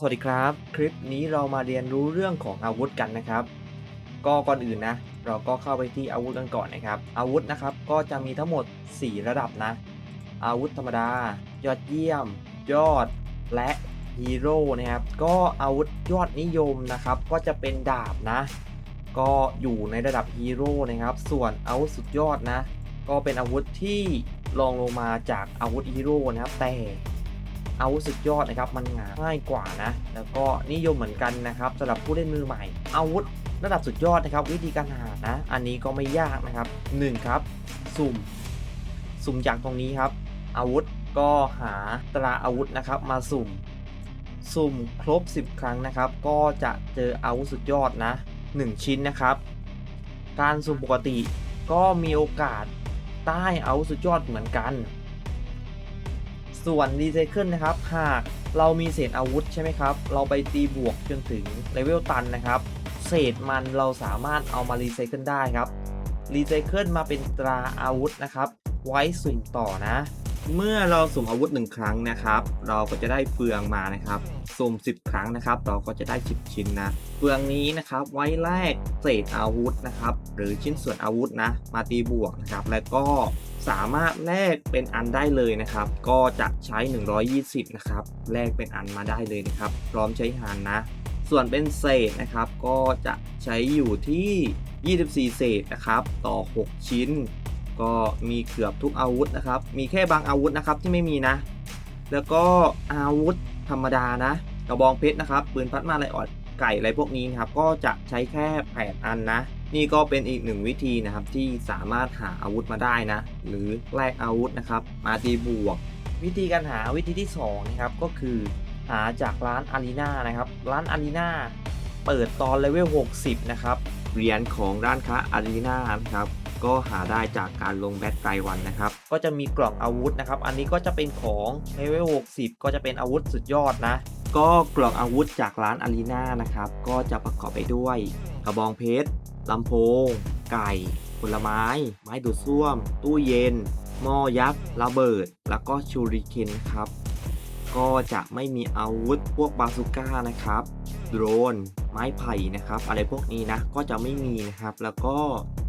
สวัสดีครับ คลิปนี้เรามาเรียนรู้เรื่องของอาวุธกันนะครับ ก็ก่อนอื่นนะ เราก็เข้าไปที่อาวุธกันก่อนนะครับ อาวุธนะครับก็จะมีทั้งหมด 4 ระดับนะ อาวุธธรรมดา ยอดเยี่ยม ยอดและฮีโร่นะครับ ก็อาวุธยอดนิยมนะครับ ก็จะเป็นดาบนะ ก็อยู่ในระดับฮีโร่นะครับ ส่วนอาวุธสุดยอดนะ ก็เป็นอาวุธที่รองลงมาจากอาวุธฮีโร่นะครับแต่ อาวุธสุดยอดนะครับ มันง่ายกว่านะ แล้วก็นิยมเหมือนกันนะครับสำหรับผู้เล่นมือใหม่ อาวุธระดับสุดยอดนะครับ วิธีการหานะ อันนี้ก็ไม่ยากนะครับ1ครับ สุ่ม สุ่มจากตรงนี้ครับ อาวุธก็หาตราอาวุธนะครับ มาสุ่ม สุ่มครบ 10 ครั้งนะครับ ก็จะเจออาวุธสุดยอดนะ 1 ชิ้นนะครับ การสุ่มปกติก็มีโอกาสใต้อาวุธสุดยอดเหมือนกัน ส่วนรีไซเคิลนะครับ หากเรามีเศษอาวุธใช่ไหมครับ เราไปตีบวกจนถึงเลเวลตันนะครับ เศษมันเราสามารถเอามารีไซเคิลได้ครับ รีไซเคิลมาเป็นตราอาวุธนะครับ ไว้สุ่มต่อนะ เมื่อเราสุ่มอาวุธ1ครั้งนะครับ เราก็จะได้เฟืองมานะครับสุ่ม10 ครั้งนะครับ เราก็จะได้ 10 ชิ้นนะ เฟืองนี้นะครับไว้แลกเศษอาวุธนะครับ หรือชิ้นส่วนอาวุธนะมาตีบวกนะครับ แล้วก็สามารถแลกเป็นอันได้เลยนะครับ ก็จะใช้ 120 นะครับแลกเป็นอันมาได้เลยนะครับ พร้อมใช้หารนะ ส่วนเป็นเศษนะครับ ก็จะใช้อยู่ที่ 24 เศษนะครับ ต่อ 6 ชิ้น ก็มีเกือบทุกอาวุธนะครับ มีแค่บางอาวุธนะครับที่ไม่มีนะ แล้วก็อาวุธธรรมดานะกระบองเพชรนะครับปืนพัดมาลายออดไก่อะไรพวกนี้นะครับ ก็จะใช้แค่8อันนะ นี่ก็เป็นอีกหนึ่งวิธีนะครับที่สามารถหาอาวุธมาได้นะ หรือแลกอาวุธนะครับ มาตีบวก วิธีการหาวิธีที่2นะครับก็คือหาจากร้านอารีนานะครับ ร้านอารีนาเปิดตอนเลเวล60 นะครับเหรียญของร้านค้าอารีนานะครับ ก็หาได้จากการลงแบทไกวันนะครับ ก็จะมีกล่องอาวุธนะครับ อันนี้ก็จะเป็นของเลเวล60 ก็จะเป็นอาวุธสุดยอดนะ ก็กล่องอาวุธจากร้านอารีนานะครับ ก็จะประกอบไปด้วย กระบองเพชรลำโพง ไก่ ผลไม้ ไม้ดูดซ่วม ตู้เย็น หม้อยักษ์ระเบิด แล้วก็ชูริเคนครับ ก็จะไม่มีอาวุธพวกบาซูก้านะครับ โดรน ไม้ไผ่นะครับ อะไรพวกนี้นะก็จะไม่มีนะครับ แล้วก็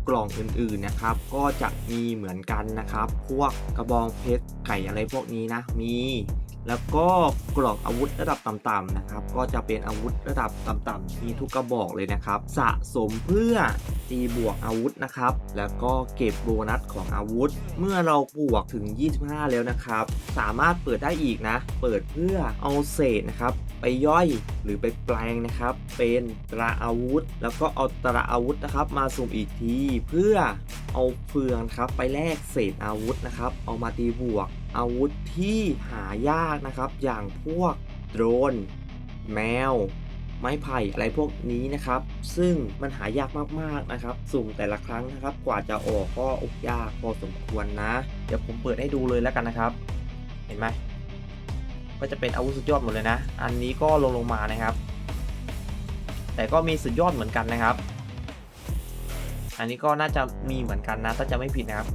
กล่องอื่นๆนะครับ ก็จะมีเหมือนกันนะครับ พวกกระบองเพชรไก่อะไรพวกนี้นะมี แล้วก็กล่องอาวุธระดับต่ำๆนะครับ ก็จะเป็นอาวุธระดับต่ำๆมีทุกกระบอกเลยนะครับ สะสมเพื่อตีบวกอาวุธนะครับ แล้วก็เก็บโบนัสของอาวุธ เมื่อเราบวกถึง 25 แล้วนะครับ สามารถเปิดได้อีกนะ เปิดเพื่อเอาเศษนะครับ ไปย่อยหรือไปแปลงนะครับ เป็นตราอาวุธ แล้วก็เอาตราอาวุธนะครับ มาสุ่มอีกทีเพื่อ เอาเฟืองครับไปแลกเศษอาวุธนะครับ เอามาตีบวก อาวุธที่หายากนะครับ อย่างพวกโดรน แมว ไม้ไผ่อะไรพวกนี้นะครับ ซึ่งมันหายากมากๆนะครับ สุ่มแต่ละครั้งนะครับ กว่าจะออกก็อกยากพอสมควรนะ เดี๋ยวผมเปิดให้ดูเลยแล้วกันนะครับ เห็นไหมก็จะเป็นอาวุธสุดยอดหมดเลยนะ อันนี้ก็ลงลงมานะครับ แต่ก็มีสุดยอดเหมือนกันนะครับ อันนี้ก็น่าจะมีเหมือนกันนะถ้าจะไม่ผิดนะครับ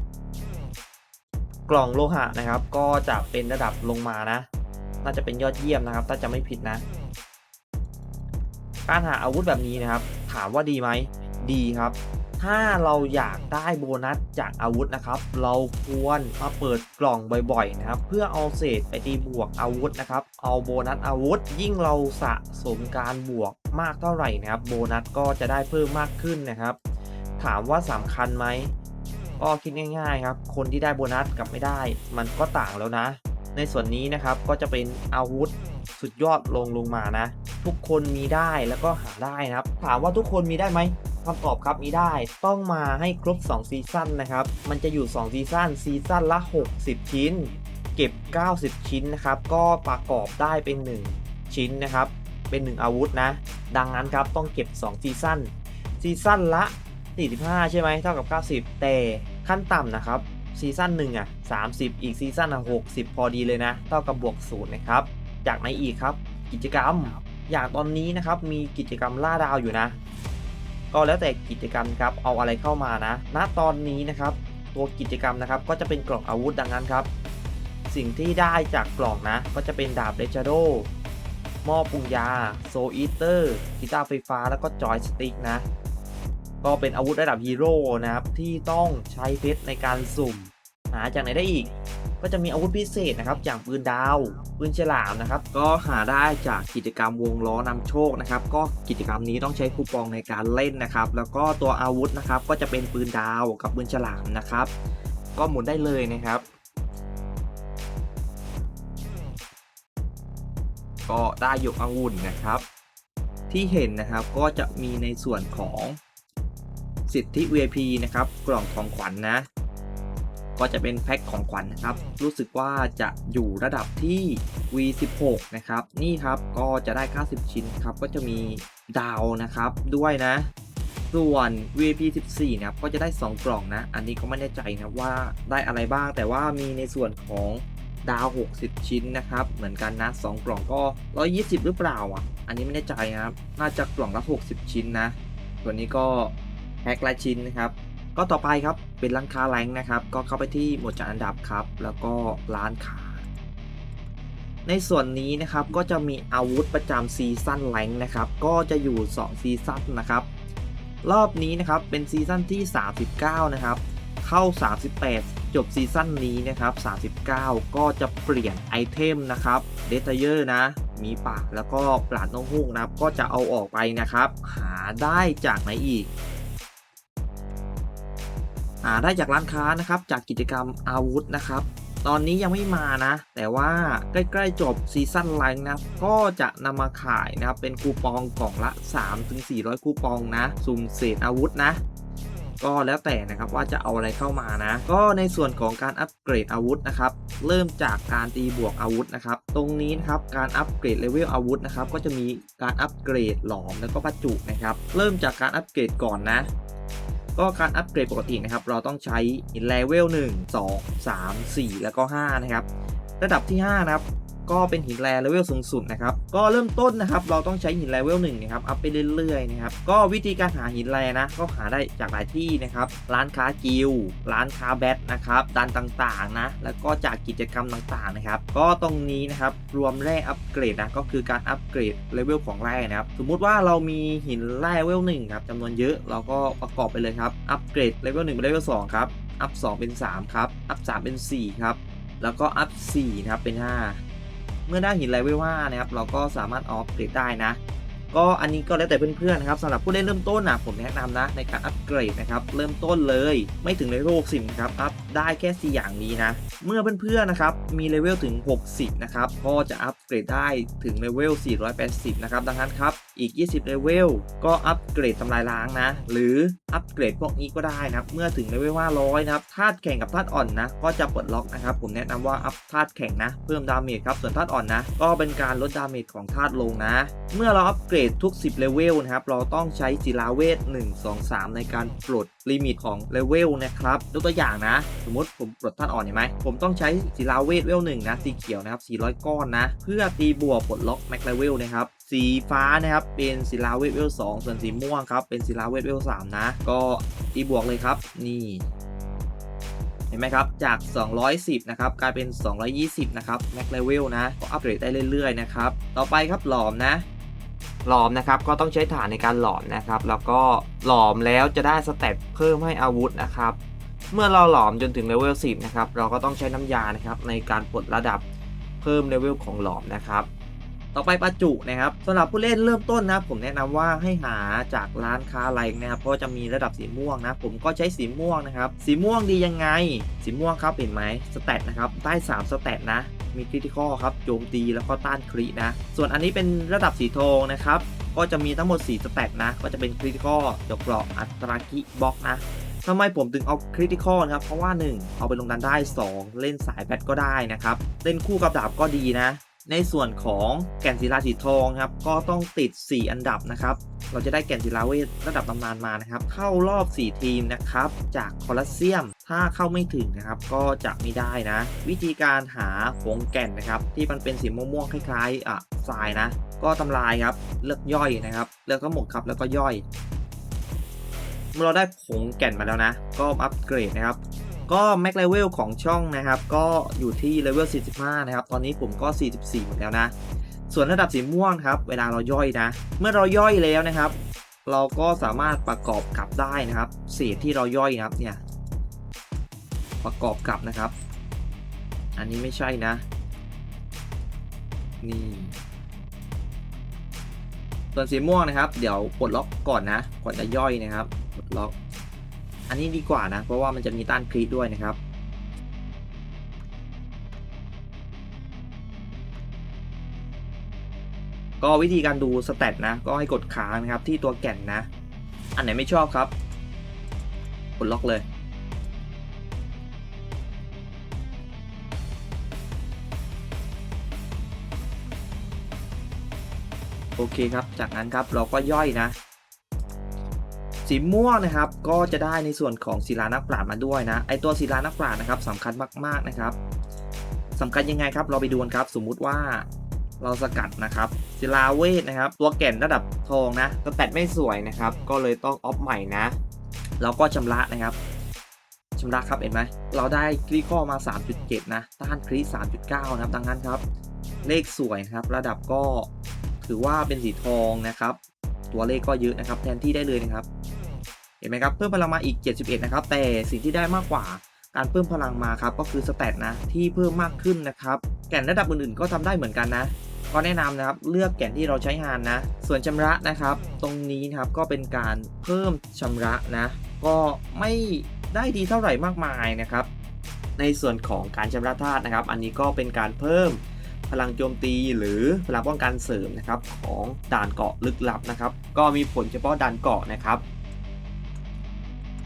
กล่องโลหะนะครับ ก็จะเป็นระดับลงมานะ น่าจะเป็นยอดเยี่ยมนะครับ ถ้าจะไม่ผิดนะ การหาอาวุธแบบนี้นะครับ ถามว่าดีไหมดีครับ ถ้าเราอยากได้โบนัสจากอาวุธนะครับ เราควรมาเปิดกล่องบ่อยๆนะครับ เพื่อเอาเศษไปตีบวกอาวุธนะครับ เอาโบนัสอาวุธ ยิ่งเราสะสมการบวกมากเท่าไหร่นะครับ โบนัสก็จะได้เพิ่มมากขึ้นนะครับ ถามว่าสำคัญไหมก็คิดง่ายๆครับ คนที่ได้โบนัสกับไม่ได้ มันก็ต่างแล้วนะ ในส่วนนี้นะครับก็จะเป็นอาวุธสุดยอดลงลงมานะ ทุกคนมีได้แล้วก็หาได้นะครับ ถามว่าทุกคนมีได้ไหมคำตอบครับมีได้ต้องมาให้ครบ 2 ซีซั่นนะครับ มันจะอยู่ 2 ซีซั่นซีซั่นละ 60 ชิ้น เก็บ 90 ชิ้นนะครับ ก็ประกอบได้เป็น 1 ชิ้นนะครับ เป็น 1 อาวุธนะ ดังนั้นครับต้องเก็บ 2 ซีซั่นซีซั่นละ 45 ใช่ไหมเท่ากับ 90 แต่ขั้นต่ำนะครับซีซั่นหนึ่งอะ30 อีกซีซั่นอะ60 พอดีเลยนะ เท่ากับบวกศูนย์นะครับ จากไหนอีกครับ กิจกรรม อย่างตอนนี้นะครับมีกิจกรรมล่าดาวอยู่นะ ก็แล้วแต่กิจกรรมครับเอาอะไรเข้ามานะ ณตอนนี้นะครับ ตัวกิจกรรมนะครับก็จะเป็นกล่องอาวุธดังนั้นครับ สิ่งที่ได้จากกล่องนะ ก็จะเป็นดาบเรจาโดหม้อปรุงยา โซอีเตอร์กีตาร์ไฟฟ้าแล้วก็จอยสติ๊กนะ ก็เป็นอาวุธระดับฮีโร่นะครับที่ต้องใช้เพชรในการสุ่ม หาจากไหนได้อีก ก็จะมีอาวุธพิเศษนะครับอย่างปืนดาวปืนฉลามนะครับ ก็หาได้จากกิจกรรมวงล้อนำโชคนะครับ ก็กิจกรรมนี้ต้องใช้คูปองในการเล่นนะครับ แล้วก็ตัวอาวุธนะครับ ก็จะเป็นปืนดาวกับปืนฉลามนะครับ ก็หมุนได้เลยนะครับก็ได้หยกองุ่นนะครับ ที่เห็นนะครับก็จะมีในส่วนของ สิทธิ VIP นะครับ กล่องของขวัญนนะ ก็จะเป็นแพ็คของขวัญนะครับ รู้สึกว่าจะอยู่ระดับที่ V16 นะครับ นี่ครับก็จะได้ 90 ชิ้นครับ ก็จะมีดาวนะครับด้วยนะ ส่วน VIP 14นะครับ ก็จะได้ 2 กล่องนะ อันนี้ก็ไม่แน่ใจนะว่าได้อะไรบ้าง แต่ว่ามีในส่วนของดาว 60 ชิ้นนะครับ เหมือนกันนะ 2 กล่องก็ 120 หรือเปล่าอะ อันนี้ไม่แน่ใจนะครับ น่าจะกล่องละ 60 ชิ้นนะส่วนนี้ก็ แพ็คละชิ้นนะครับ ก็ต่อไปครับเป็นร้านค้าแรงนะครับ ก็เข้าไปที่หมวดจัดอันดับครับ แล้วก็ร้านค้า ในส่วนนี้นะครับก็จะมีอาวุธประจำซีซั่นแรงนะครับ ก็จะอยู่ 2 ซีซั่นนะครับ รอบนี้นะครับเป็นซีซั่นที่ 39 นะครับ เข้า 38 จบซีซั่นนี้นะครับ 39 ก็จะเปลี่ยนไอเทมนะครับเดทเยอร์นะมีปากแล้วก็ปราดนกฮูกนะครับ ก็จะเอาออกไปนะครับ หาได้จากไหนอีก ได้จากร้านค้านะครับจากกิจกรรมอาวุธนะครับตอนนี้ยังไม่มานะ แต่ว่าใกล้ๆจบซีซั่นไลน์นะก็จะนำมาขายนะครับเป็นคูปองกล่องละ 3-400 คูปองนะ สุ่มเศษอาวุธนะ ก็แล้วแต่นะครับว่าจะเอาอะไรเข้ามานะ ก็ในส่วนของการอัปเกรดอาวุธนะครับ เริ่มจากการตีบวกอาวุธนะครับ ตรงนี้นะครับการอัปเกรดเลเวลอาวุธนะครับ ก็จะมีการอัปเกรดหลอมแล้วก็ประจุนะครับ เริ่มจากการอัปเกรดก่อนนะ ก็การอัปเกรดปกตินะครับ เราต้องใช้เลเวล1 2 3 4 แล้วก็ 5 นะครับ ระดับที่ 5 นะครับ ก็เป็นหินแร่เลเวลสูงสุดนะครับ ก็เริ่มต้นนะครับ เราต้องใช้หินเลเวล1นะครับ อัพไปเรื่อยๆนะครับ ก็วิธีการหาหินแร่นะ ก็หาได้จากหลายที่นะครับ ร้านค้ากิลด์ร้านค้าแบทนะครับ ดันต่างๆนะ แล้วก็จากกิจกรรมต่างๆนะครับ ก็ตรงนี้นะครับ รวมแร่อัปเกรดนะ ก็คือการอัปเกรดเลเวลของแร่นะครับ สมมุติว่าเรามีหินแร่เลเวล1ครับจำนวนเยอะ เราก็ประกอบไปเลยครับ อัปเกรดเลเวล1เป็นเลเวล2ครับ อัพ2เป็น3ครับ อัพ3เป็น4ครับ แล้วก็อัพ4นะครับเป็น5 เมื่อได้หินเลเวล5นะครับเราก็สามารถออฟเกรดได้นะ ก็อันนี้ก็แล้วแต่เพื่อนๆนะครับสำหรับผู้เล่นเริ่มต้นนะผมแนะนำนะในการอัปเกรดนะครับเริ่มต้นเลยไม่ถึงเลเวล60ครับอัพได้แค่ 4 อย่างนี้นะ เมื่อเพื่อนๆนะครับมีเลเวลถึง 60นะครับก็จะอัปเกรดได้ถึงเลเวล480นะครับดังนั้นครับอีก 20เลเวลก็อัปเกรดทำลายล้างนะ หรือ อัปเกรดพวกนี้ก็ได้นะครับ เมื่อถึงเลเวล500นะครับธาตุแข่งกับธาตุอ่อนนะ ก็จะปลดล็อกนะครับ ผมแนะนำว่าอัพธาตุแข่งนะ เพิ่มดาเมจครับ ส่วนธาตุอ่อนนะ ก็เป็นการลดดาเมจของธาตุลงนะ เมื่อเราอัปเกรดทุก 10 เลเวลนะครับ เราต้องใช้ศิลาเวท 1 2 3 ในการปลดลิมิตของเลเวลนะครับยกตัวอย่างนะ สมมติผมปลดธาตุอ่อนเห็นไหม ผมต้องใช้ศิลาเวทเวลหนึ่งนะ สีเขียวนะครับ400 ก้อนนะ เพื่อตีบวกปลดล็อกแม็กเลเวลนะครับ สีฟ้านะครับเป็นศิลาเวทเวล2ส่วนสีม่วงครับเป็นศิลาเวทเวล3นะ ก็ตีบวกเลยครับนี่เห็นไหมครับ จาก 210 นะครับ กลายเป็น 220 นะครับ แม็กเลเวลนะ ก็อัปเกรดได้เรื่อย ๆ นะครับ ต่อไปครับหลอมนะ หลอมนะครับ ก็ต้องใช้ฐานในการหลอมนะครับ แล้วก็หลอมแล้วจะได้สเต็ปเพิ่มให้อาวุธนะครับ เมื่อเราหลอมจนถึงเลเวล 10 นะครับ เราก็ต้องใช้น้ำยานะครับในการปลดระดับเพิ่มเลเวลของหลอมนะครับ ต่อไปประจุนะครับสำหรับผู้เล่นเริ่มต้นนะผมแนะนำว่าให้หาจากร้านค้าอะไรนะครับเพราะจะมีระดับสีม่วงนะ ผมก็ใช้สีม่วงนะครับ สีม่วงดียังไง สีม่วงครับเห็นไหมสเตตนะครับได้3สเตตนะ มีคริติคอลครับโจมตีแล้วก็ต้านครินะ ส่วนอันนี้เป็นระดับสีทองนะครับ ก็จะมีทั้งหมด 4 สเตตนะ ก็จะเป็นคริติคอลจกเกราะอัตราคิบล็อกนะทำไมผมถึงเอาคริติคอลนครับ เพราะว่า 1 เอาไปลงดันได้ 2 เล่นสายแบทก็ได้นะครับ เล่นคู่กับดาบก็ดีนะ ในส่วนของแก่นศิลาสีทองครับ ก็ต้องติด 4 อันดับนะครับ เราจะได้แก่นศิลาเวทระดับตำนานมานะครับ เข้ารอบ 4 ทีมนะครับ จากคอลอสเซียม ถ้าเข้าไม่ถึงนะครับ ก็จะไม่ได้นะ วิธีการหาผงแก่นนะครับ ที่มันเป็นสีม่วงๆคล้ายๆอะทรายนะ ก็ทำลายครับ เลือกย่อยนะครับ เลือกทั้งหมดครับ แล้วก็ย่อย เมื่อเราได้ผงแก่นมาแล้วนะ ก็อัปเกรดนะครับ ก็แม็กเลเวลของช่องนะครับ ก็อยู่ที่เลเวล 45 นะครับ ตอนนี้ผมก็ 44 หมดแล้วนะ ส่วนระดับสีม่วงครับ เวลาเราย่อยนะ เมื่อเราย่อยแล้วนะครับ เราก็สามารถประกอบกลับได้นะครับเศษที่เราย่อยนะครับเนี่ย ประกอบกลับนะครับ อันนี้ไม่ใช่นะ นี่ ส่วนสีม่วงนะครับ เดี๋ยวปลดล็อกก่อนนะ ก่อนจะย่อยนะครับ ปลดล็อก อันนี้ดีกว่านะ เพราะว่ามันจะมีต้านคลีด้วยนะครับ ก็วิธีการดูสเตตนะ ก็ให้กดค้างนะครับที่ตัวแก่นนะ อันไหนไม่ชอบครับ กดล็อกเลย โอเคครับ จากนั้นครับเราก็ย่อยนะ สีม่วงนะครับก็จะได้ในส่วนของศิลานักปราชญ์มาด้วยนะไอตัวศิลานักปราชญ์นะครับสำคัญมากๆนะครับสำคัญยังไงครับเราไปดูกันครับ สมมุติว่าเราสกัดนะครับศิลาเวทนะครับ ตัวแก่นระดับทองนะสแตตไม่สวยนะครับ ก็เลยต้องออฟใหม่นะเราก็ชำระนะครับชำระครับเห็นไหมเราได้คลิข้อมา 3.7 นะต้านคลิ3.9 นะครับ ดังนั้นครับ เลขสวยนะครับ ระดับก็ถือว่าเป็นสีทองนะครับ ตัวเลขก็เยอะนะครับ แทนที่ได้เลยนะครับ เห็นไหมครับเพิ่มพลังมาอีก 71 นะครับ แต่สิ่งที่ได้มากกว่าการเพิ่มพลังมาครับก็คือสแตทนะที่เพิ่มมากขึ้นนะครับแก่นระดับอื่นๆก็ทำได้เหมือนกันนะก็แนะนำนะครับเลือกแก่นที่เราใช้งานนะ ส่วนชำระนะครับ ตรงนี้นะครับก็เป็นการเพิ่มชำระนะ ก็ไม่ได้ดีเท่าไหร่มากมายนะครับ ในส่วนของการชำระธาตุนะครับ อันนี้ก็เป็นการเพิ่มพลังโจมตีหรือพลังป้องกันเสริมนะครับของด่านเกาะลึกลับนะครับ ก็มีผลเฉพาะด่านเกาะนะครับ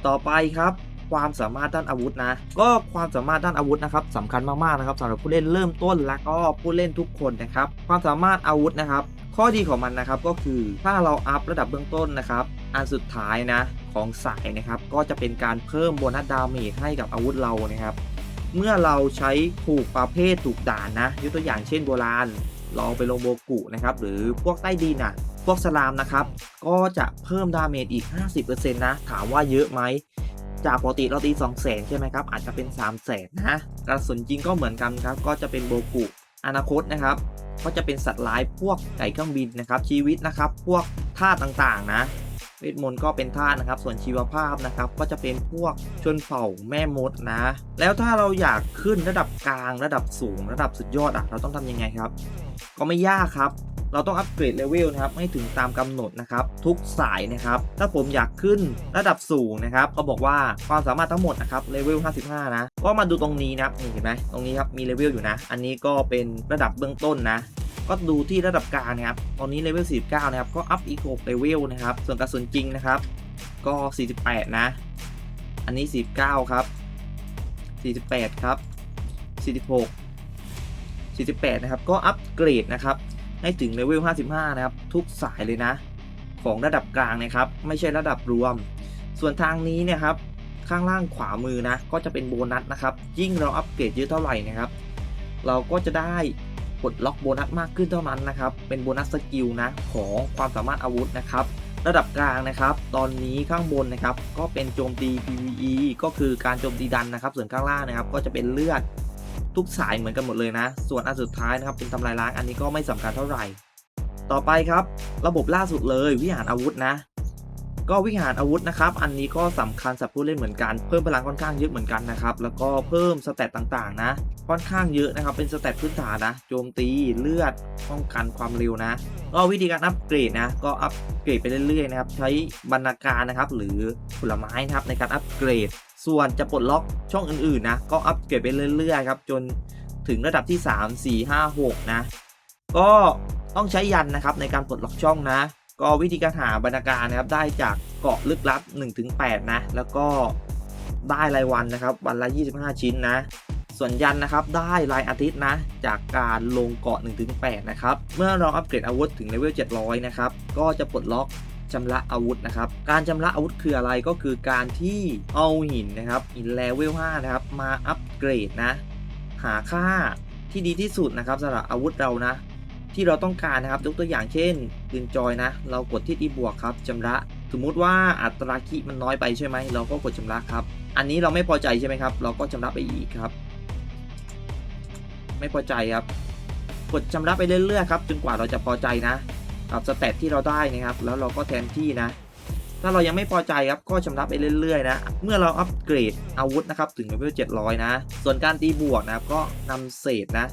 ต่อไปครับ ความสามารถด้านอาวุธนะ ก็ความสามารถด้านอาวุธนะครับสำคัญมากๆนะครับสำหรับผู้เล่นเริ่มต้นและก็ผู้เล่นทุกคนนะครับ ความสามารถอาวุธนะครับ ข้อดีของมันนะครับก็คือถ้าเราอัพระดับเบื้องต้นนะครับ อันสุดท้ายนะของสายนะครับ ก็จะเป็นการเพิ่มโบนัสดาเมจให้กับอาวุธเรานะครับ เมื่อเราใช้ถูกประเภทถูกด่านนะยกตัวอย่างเช่นโบราณลองไปลงโบกุนะครับหรือพวกใต้ดินอะ พวกสลามนะครับ ก็จะเพิ่มดาเมจอีก 50%นะ ถามว่าเยอะไหม จากปกติเราตี2 0 0 0 0 0ใช่ไหมครับ อาจจะเป็น 3 0 0 0 0 0นะกระสุนจริงก็เหมือนกันครับ ก็จะเป็นโบกุอนาคตนะครับ ก็จะเป็นสัตว์ร้ายพวกไก่เครื่องบินนะครับ ชีวิตนะครับ พวกท่าต่างๆนะ เวทมนต์ก็เป็นธาตุนะครับ ส่วนชีวภาพนะครับก็จะเป็นพวกชนเผ่าแม่มดนะ แล้วถ้าเราอยากขึ้นระดับกลางระดับสูง ระดับสุดยอดอะ เราต้องทำยังไงครับ ก็ไม่ยากครับ เราต้องอัปเกรดเลเวลนะครับ ให้ถึงตามกำหนดนะครับ ทุกสายนะครับ ถ้าผมอยากขึ้นระดับสูงนะครับก็บอกว่าความสามารถทั้งหมดนะครับเลเวล 55 นะ ก็มาดูตรงนี้นะครับเห็นไหมตรงนี้ครับมีเลเวลอยู่นะ อันนี้ก็เป็นระดับเบื้องต้นนะ ก็ดูที่ระดับกลางนะครับ ตอนนี้เลเวล 49 นะครับ ก็อัพอีก6เลเวลนะครับ ส่วนกระสุนจริงนะครับ ก็ 48 นะ อันนี้ 49 ครับ 48 ครับ 46 48 นะครับ ก็อัปเกรดนะครับ ให้ถึงเลเวล 55 นะครับ ทุกสายเลยนะ ของระดับกลางนะครับ ไม่ใช่ระดับรวม ส่วนทางนี้เนี่ยครับ ข้างล่างขวามือนะ ก็จะเป็นโบนัสนะครับ ยิ่งเราอัปเกรดเยอะเท่าไหร่นะครับ เราก็จะได้ ดล็อกโบนัสมากขึ้นเท่านั้นนะครับ เป็นโบนัสสกิลนะของความสามารถอาวุธนะครับ ระดับกลางนะครับ ตอนนี้ข้างบนนะครับ ก็เป็นโจมตี PVE ก็คือการโจมตีดันนะครับ ส่วนข้างล่างนะครับ ก็จะเป็นเลือดทุกสายเหมือนกันหมดเลยนะ ส่วนอันสุดท้ายนะครับ เป็นทำลายล้างอันนี้ก็ไม่สำคัญเท่าไหร่ ต่อไปครับ ระบบล่าสุดเลยวิหารอาวุธนะ ก็วิหารอาวุธนะครับ อันนี้ก็สำคัญสำหรับผู้เล่นเหมือนกัน เพิ่มพลังค่อนข้างเยอะเหมือนกันนะครับ แล้วก็เพิ่มสเตตต่างๆ นะ ค่อนข้างเยอะนะครับ เป็นสเตตพื้นฐานนะ โจมตี เลือด ป้องกันความเร็วนะ ก็วิธีการอัปเกรดนะ ก็อัปเกรดไปเรื่อยๆนะครับ ใช้บรรณาการนะครับ หรือผลไม้นะครับในการอัปเกรด ส่วนจะปลดล็อกช่องอื่นๆนะ ก็อัปเกรดไปเรื่อยๆครับ จนถึงระดับที่ 3 4 5 6 นะ ก็ต้องใช้ยันนะครับในการปลดล็อกช่องนะ ก็วิธีการหาบรรณาการนะครับ ได้จากเกาะลึกลับ 1-8 นะ แล้วก็ได้รายวันนะครับ วันละ 25 ชิ้นนะ ส่วนยันนะครับ ได้รายอาทิตย์นะ จากการลงเกาะ 1-8 นะครับ เมื่อเราอัปเกรดอาวุธถึงเลเวล 700 นะครับ ก็จะปลดล็อกชำระอาวุธนะครับ การชำระอาวุธคืออะไรก็คือการที่เอาหินนะครับ หินเลเวล 5 นะครับ มาอัปเกรดนะ หาค่าที่ดีที่สุดนะครับสำหรับอาวุธเรานะ ที่เราต้องการนะครับยกตัวอย่างเช่นปืนจอยนะ เรากดที่ดีบวกครับชำระ สมมุติว่าอัตราคิมันน้อยไปใช่ไหมเราก็กดชำระครับ อันนี้เราไม่พอใจใช่ไหมครับ เราก็ชำระไปอีกครับ ไม่พอใจครับ กดชำระไปเรื่อยๆครับจนกว่าเราจะพอใจนะกับสเตตที่เราได้นะครับ แล้วเราก็แทนที่นะถ้าเรายังไม่พอใจครับก็ชำระไปเรื่อยๆนะ เมื่อเราอัปเกรดอาวุธนะครับถึงเลเวล700 นะ ส่วนการตีบวกนะครับก็นำเศษนะ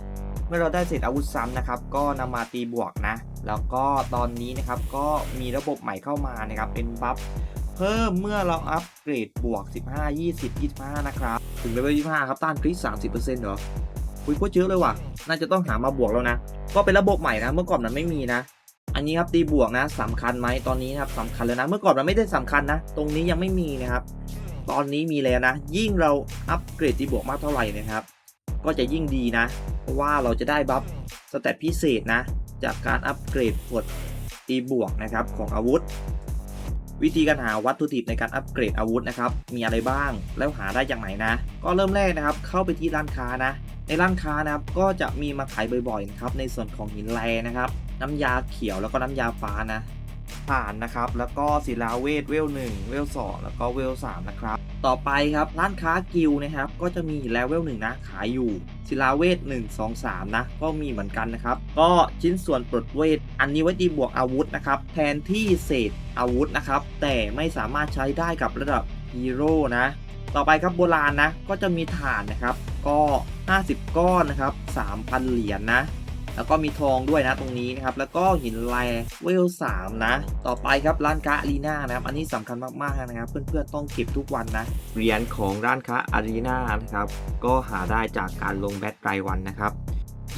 เมื่อเราได้เศษอาวุธซ้ำนะครับ ก็นำมาตีบวกนะ แล้วก็ตอนนี้นะครับก็มีระบบใหม่เข้ามานะครับ เป็นบัฟเพิ่มเมื่อเราอัปเกรดบวก 15 20 25 นะครับ ถึงเลเวล25 ครับ ต้านคริส30%เหรอคุยโคตรเยอะเลยว่ะ น่าจะต้องหามาบวกแล้วนะ ก็เป็นระบบใหม่นะ เมื่อก่อนมันไม่มีนะ อันนี้ครับตีบวกนะสำคัญไหมตอนนี้นะครับสำคัญแล้วนะ เมื่อก่อนมันไม่ได้สำคัญนะ ตรงนี้ยังไม่มีนะครับ ตอนนี้มีแล้วนะ ยิ่งเราอัปเกรดตีบวกมากเท่าไหร่นะครับ ก็จะยิ่งดีนะ เพราะว่าเราจะได้บัฟสเตตพิเศษนะ จากการอัปเกรดกดตีบวกนะครับของอาวุธ วิธีการหาวัตถุดิบในการอัปเกรดอาวุธนะครับ มีอะไรบ้างแล้วหาได้จากไหนนะ ก็เริ่มแรกนะครับ เข้าไปที่ร้านค้านะ ในร้านค้านะครับก็จะมีมาขายบ่อยๆนะครับในส่วนของหินแร่นะครับ น้ำยาเขียวแล้วก็น้ำยาฟ้านะ ผ่านนะครับ แล้วก็ศิลาเวทเวล1เวล2แล้วก็เวล3นะครับ ต่อไปครับร้านค้ากิลนะครับ ก็จะมีแล้วเวล1นะขายอยู่ศิลาเวท1 2 3นะก็มีเหมือนกันนะครับ ก็ชิ้นส่วนปลดเวท อันนี้ไว้ตีบวกอาวุธนะครับ แทนที่เศษอาวุธนะครับ แต่ไม่สามารถใช้ได้กับระดับฮีโร่นะต่อไปครับโบราณนะก็จะมีถ่านนะครับ ก็ 50 ก้อนนะครับ 3,000 เหรียญนะ แล้วก็มีทองด้วยนะตรงนี้นะครับ แล้วก็หินแร่เวล3นะ ต่อไปครับร้านค้าอารีนานะครับ อันนี้สำคัญมากๆนะครับ เพื่อนๆต้องเก็บทุกวันนะ เหรียญของร้านค้าอารีนานะครับ ก็หาได้จากการลงแบตรายวันนะครับ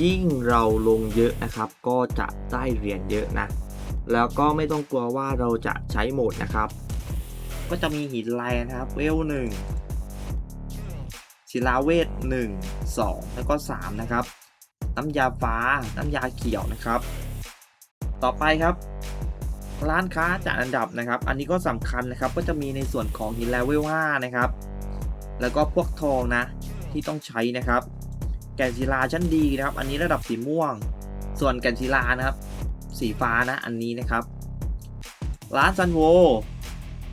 ยิ่งเราลงเยอะนะครับ ก็จะได้เหรียญเยอะนะ แล้วก็ไม่ต้องกลัวว่าเราจะใช้หมดนะครับ ก็จะมีหินแร่นะครับ เวล1ศิลาเวท1 2 แล้วก็ 3 นะครับ น้ำยาฟ้า น้ำยาเขียวนะครับ ต่อไปครับร้านค้าจัดอันดับนะครับ อันนี้ก็สำคัญนะครับ ก็จะมีในส่วนของหินเลเวล5นะครับ แล้วก็พวกทองนะ ที่ต้องใช้นะครับ แก่นศิลาชั้นดีนะครับ อันนี้ระดับสีม่วง ส่วนแก่นศิลานะครับ สีฟ้านะอันนี้นะครับ ร้านซันโว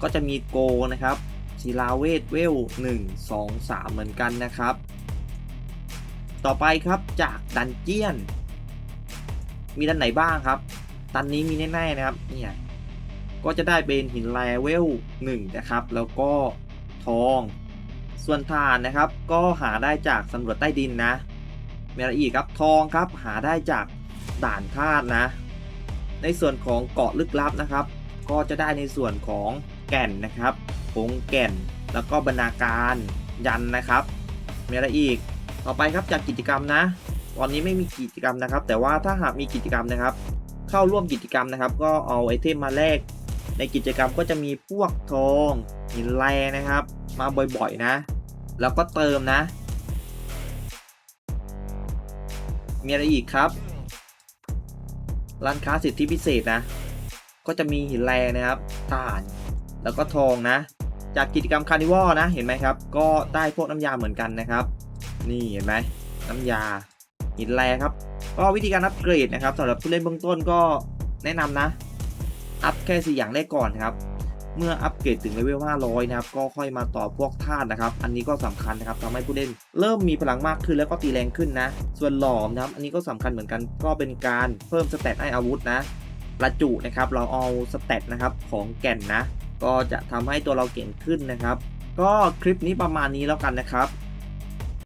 ก็จะมีโกนะครับศิลาเวทเวล1 2 3 เหมือนกันนะครับ ต่อไปครับจากดันเจียน มีดันไหนบ้างครับตันนี้มีแน่ๆนะครับเนี่ยก็จะได้เป็นหินแรเวล1นะครับ แล้วก็ทอง ส่วนฐานนะครับ ก็หาได้จากสำรวจใต้ดินนะมีอะไรอีกครับทองครับหาได้จากด่านธาตุนะ ในส่วนของเกาะลึกลับนะครับ ก็จะได้ในส่วนของแก่นนะครับผงแก่น แล้วก็บรรณาการยันนะครับมีอะอีก ต่อไปครับจากกิจกรรมนะ ตอนนี้ไม่มีกิจกรรมนะครับ แต่ว่าถ้าหากมีกิจกรรมนะครับ เข้าร่วมกิจกรรมนะครับ ก็เอาไอเทมมาแลกในกิจกรรมก็จะมีพวกทองหินแร่นะครับ มาบ่อยๆนะ แล้วก็เติมนะ มีอะไรอีกครับ ร้านค้าสิทธิพิเศษนะ ก็จะมีหินแร่นะครับถ่านแล้วก็ทองนะ จากกิจกรรมคาร์นิวัลนะเห็นไหมครับ ก็ได้พวกน้ำยาเหมือนกันนะครับ นี่เห็นไหมน้ำยาหินแร่ครับ ก็วิธีการอัปเกรดนะครับสำหรับผู้เล่นเบื้องต้นก็แนะนำนะ อัพแค่สี่อย่างแรกก่อนครับ เมื่ออัปเกรดถึงเลเวล500 นะครับ ก็ค่อยมาต่อพวกธาตุนะครับ อันนี้ก็สำคัญนะครับทำให้ผู้เล่นเริ่มมีพลังมากขึ้นแล้วก็ตีแรงขึ้นนะ ส่วนหลอมนะครับ อันนี้ก็สำคัญเหมือนกัน ก็เป็นการเพิ่มสเตตให้อาวุธนะ ประจุนะครับ เราเอาสเตตนะครับของแก่นนะ ก็จะทำให้ตัวเราเก่งขึ้นนะครับ ก็คลิปนี้ประมาณนี้แล้วกันนะครับ